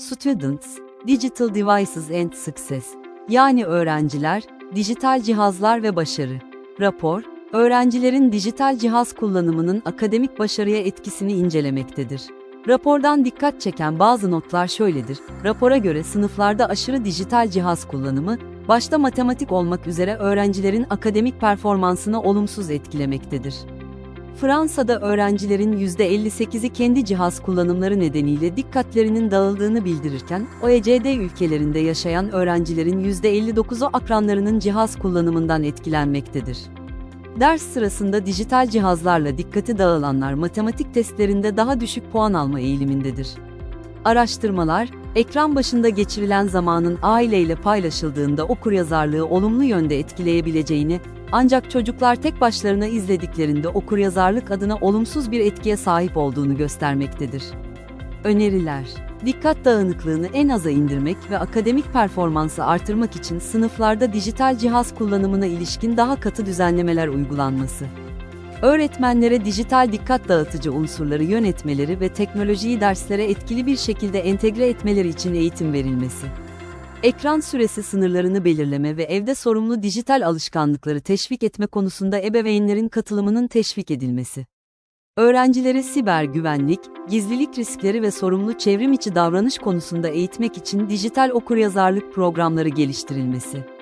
Students, Digital Devices and Success. Yani öğrenciler, dijital cihazlar ve başarı. Rapor, öğrencilerin dijital cihaz kullanımının akademik başarıya etkisini incelemektedir. Rapordan dikkat çeken bazı notlar şöyledir. Rapora göre sınıflarda aşırı dijital cihaz kullanımı, başta matematik olmak üzere öğrencilerin akademik performansını olumsuz etkilemektedir. Fransa'da öğrencilerin %58'i kendi cihaz kullanımları nedeniyle dikkatlerinin dağıldığını bildirirken, OECD ülkelerinde yaşayan öğrencilerin %59'u akranlarının cihaz kullanımından etkilenmektedir. Ders sırasında dijital cihazlarla dikkati dağılanlar matematik testlerinde daha düşük puan alma eğilimindedir. Araştırmalar, ekran başında geçirilen zamanın aileyle paylaşıldığında okuryazarlığı olumlu yönde etkileyebileceğini, ancak çocuklar tek başlarına izlediklerinde okuryazarlık adına olumsuz bir etkiye sahip olduğunu göstermektedir. Öneriler Dikkat dağınıklığını en aza indirmek ve akademik performansı artırmak için sınıflarda dijital cihaz kullanımına ilişkin daha katı düzenlemeler uygulanması. Öğretmenlere dijital dikkat dağıtıcı unsurları yönetmeleri ve teknolojiyi derslere etkili bir şekilde entegre etmeleri için eğitim verilmesi. Ekran süresi sınırlarını belirleme ve evde sorumlu dijital alışkanlıkları teşvik etme konusunda ebeveynlerin katılımının teşvik edilmesi. Öğrencileri siber güvenlik, gizlilik riskleri ve sorumlu çevrim içi davranış konusunda eğitmek için dijital okuryazarlık programları geliştirilmesi.